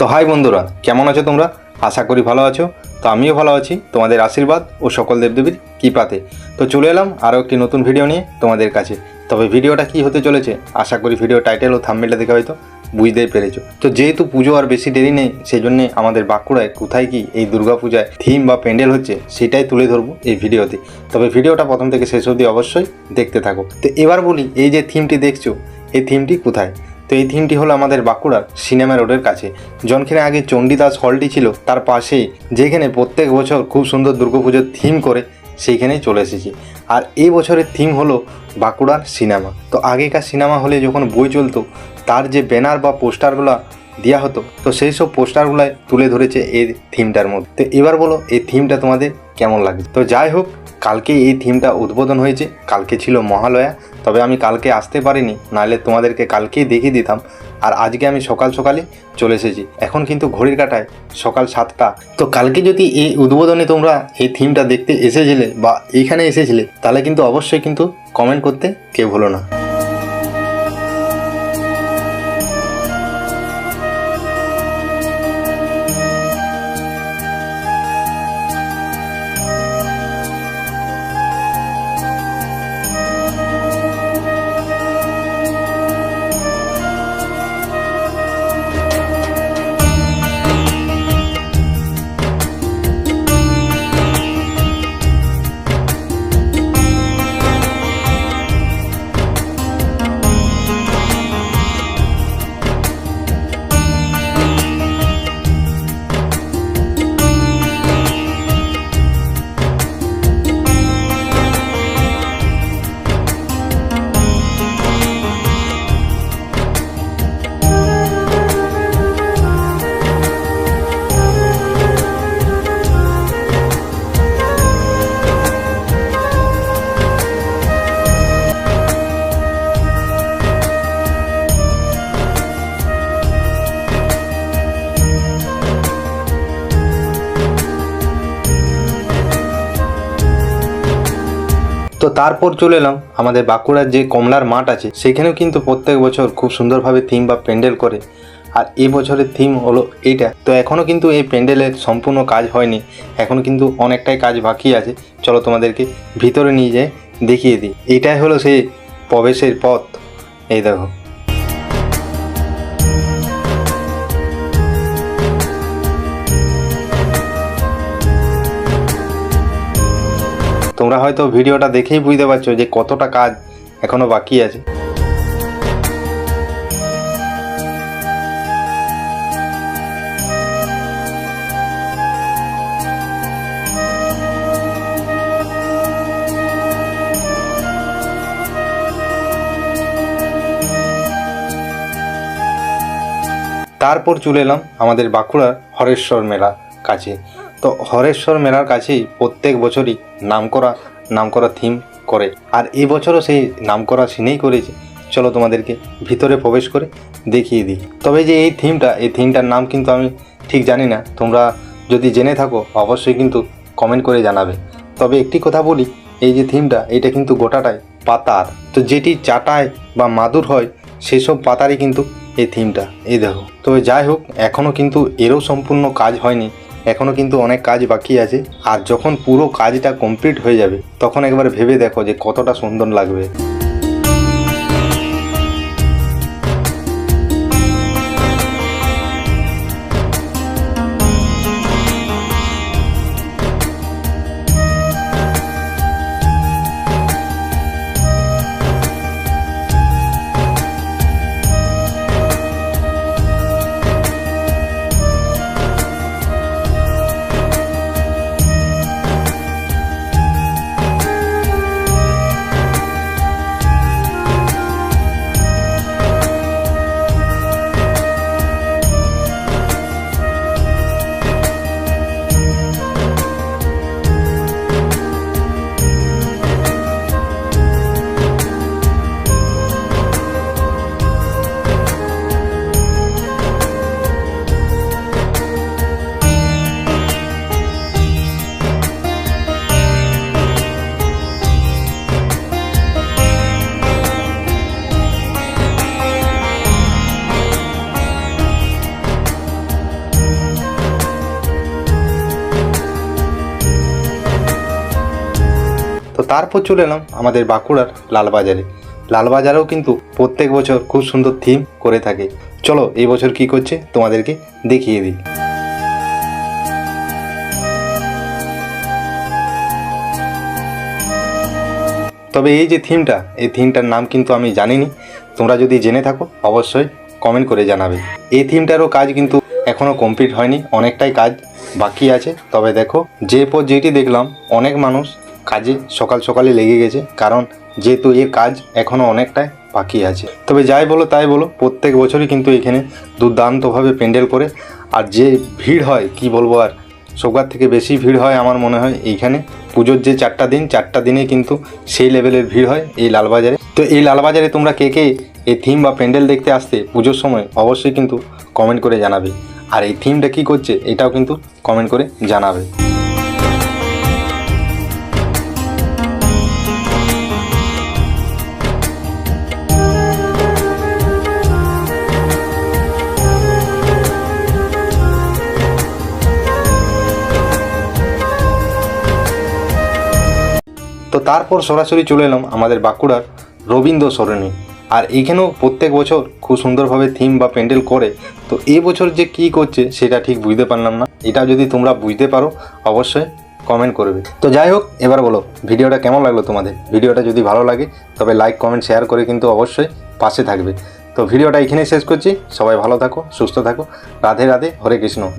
তো হাই বন্ধুরা, কেমন আছো তোমরা? আশা করি ভালো আছো। তো আমিও ভালো আছি, তোমাদের আশীর্বাদ ও সকল দেবদেবীর কৃপাতে। তো চলে এলাম আরও একটি নতুন ভিডিও নিয়ে তোমাদের কাছে। তবে ভিডিওটা কি হতে চলেছে? আশা করি ভিডিও টাইটেল ও থাম্বেলটা দেখে হয়তো বুঝতেই পেরেছ। তো যেহেতু পুজো আর বেশি দেরি নেই সেই জন্যে আমাদের বাঁকুড়ায় কোথায় কি এই দুর্গাপূজায় থিম বা প্যান্ডেল হচ্ছে, সেটাই তুলে ধরবো এই ভিডিওতে তবে ভিডিওটা প্রথম থেকে শেষ অবধি অবশ্যই দেখতে থাকো। তো এবার বলি, এই যে থিমটি দেখছ, এই থিমটি কোথায়? তো এই থিমটি হলো আমাদের বাঁকুড়ার সিনেমা রোডের কাছে। জনখানে আগে চণ্ডীদাস হলটি ছিল, তার পাশেই যেখানে প্রত্যেক বছর খুব সুন্দর দুর্গাপুজোর থিম করে সেইখানেই চলে এসেছি। আর এই বছরের থিম হলো বাঁকুড়ার সিনেমা। তো আগেকার সিনেমা হলে যখন বই চলতো, তার যে ব্যানার বা পোস্টারগুলো দেওয়া হতো। তো সেই সব পোস্টারগুলাই তুলে ধরেছে এই থিমটার মধ্যে। তো এবার বলো, এই থিমটা তোমাদের কেমন লাগে তো যাই হোক, কালকে এই থিমটা উদ্বোধন হয়েছে। কালকে ছিল মহালয়া। তবে আমি কালকে আসতে পারিনি, নাহলে তোমাদেরকে কালকেই দেখিয়ে দিতাম। আর আজকে আমি সকাল সকালে চলে এসেছি। এখন কিন্তু ঘড়ির কাটায় সকাল সাতটা। তো কালকে যদি এই উদ্বোধনে তোমরা এই থিমটা দেখতে এসেছিলে বা এইখানে এসেছিলে, তাহলে কিন্তু অবশ্যই কিন্তু কমেন্ট করতে কেউ ভুলো না। তারপর চলে এলাম আমাদের বাঁকুড়ার যে কমলার মাঠ আছে, সেখানেও কিন্তু প্রত্যেক বছর খুব সুন্দরভাবে থিম বা প্যান্ডেল করে। আর এ বছরের থিম হলো এইটা তো এখনও কিন্তু এই প্যান্ডেলের সম্পূর্ণ কাজ হয়নি। এখনও কিন্তু অনেকটাই কাজ বাকি আছে। চলো তোমাদেরকে ভিতরে নিয়ে যেয়ে দেখিয়ে দিই। এটাই হলো সেই প্রবেশের পথ। এই দেখো। তোমরা হয়তো ভিডিওটা দেখেই বুঝতে পারছ যে কতটা কাজ এখনও বাকি আছে। তারপর চলে এলাম আমাদের বাঁকুড়ার হরেশ্বর মেলা কাছে। তো হরেশ্বর মেলার কাছেই প্রত্যেক বছরই নামকরা নামকরা থিম করে। আর এই বছরও সেই নামকরা সিনেই করেছে। চলো তোমাদেরকে ভিতরে প্রবেশ করে দেখিয়ে দিই। তবে যে এই থিমটা এই থিমটার নাম কিন্তু আমি ঠিক জানি না। তোমরা যদি জেনে থাকো, অবশ্যই কিন্তু কমেন্ট করে জানাবে। তবে একটি কথা বলি, এই যে থিমটা এটা কিন্তু গোটাটাই পাতার। তো যেটি চাটায় বা মাদুর হয়, সেসব পাতারই কিন্তু এই থিমটা এই দেখো। তো যাই হোক এখনও কিন্তু এরও সম্পূর্ণ কাজ হয়নি। এখনও কিন্তু অনেক কাজ বাকি আছে। আর যখন পুরো কাজটা কমপ্লিট হয়ে যাবে, তখন একবার ভেবে দেখো যে কতটা সুন্দর লাগবে। তারপর চলে এলাম আমাদের বাঁকুড়ার লালবাজারে। লালবাজারেও কিন্তু প্রত্যেক বছর খুব সুন্দর থিম করে থাকে। চলো, এই বছর কি করছে তোমাদেরকে দেখিয়ে দিই। তবে এই যে থিমটা এই থিমটার নাম কিন্তু আমি জানিনি। তোমরা যদি জেনে থাকো, অবশ্যই কমেন্ট করে জানাবে। এই থিমটারও কাজ কিন্তু এখনও কমপ্লিট হয়নি, অনেকটাই কাজ বাকি আছে। তবে দেখো, যে পর যেটি দেখলাম, অনেক মানুষ কাজে সকাল সকালে লেগে গেছে, কারণ যেহেতু এর কাজ এখনও অনেকটাই বাকি আছে। তবে যাই বলো তাই বলো, প্রত্যেক বছরই কিন্তু এখানে দুর্দান্তভাবে প্যান্ডেল করে, আর যে ভিড় হয়, কি বলব আর, সবার থেকে বেশি ভিড় হয় আমার মনে হয় এইখানে। পুজোর যে চারটা দিন, চারটা দিনে কিন্তু সেই লেভেলের ভিড় হয় এই লালবাজারে। তো এই লালবাজারে তোমরা কে কে এই থিম বা প্যান্ডেল দেখতে আসতে পুজোর সময় অবশ্যই কিন্তু কমেন্ট করে জানাবে। আর এই থিমটা কী করছে, এটাও কিন্তু কমেন্ট করে জানাবে। তো তারপর সরাসরি চলে এলাম আমাদের বাঁকুড়ার রবীন্দ্র সরণি। আর এইখানেও প্রত্যেক বছর খুব সুন্দরভাবে থিম বা প্যান্ডেল করে। তো এই বছর যে কি করছে সেটা ঠিক বুঝতে পারলাম না। এটা যদি তোমরা বুঝতে পারো, অবশ্যই কমেন্ট করবে। তো যাই হোক, এবার বলো, ভিডিওটা কেমন লাগল তোমাদের? ভিডিওটা যদি ভালো লাগে, তবে লাইক কমেন্ট শেয়ার করে কিন্তু অবশ্যই পাশে থাকবে। তো ভিডিওটা এখানেই শেষ করছি। সবাই ভালো থাকো, সুস্থ থাকো। রাধে রাধে, হরে কৃষ্ণ।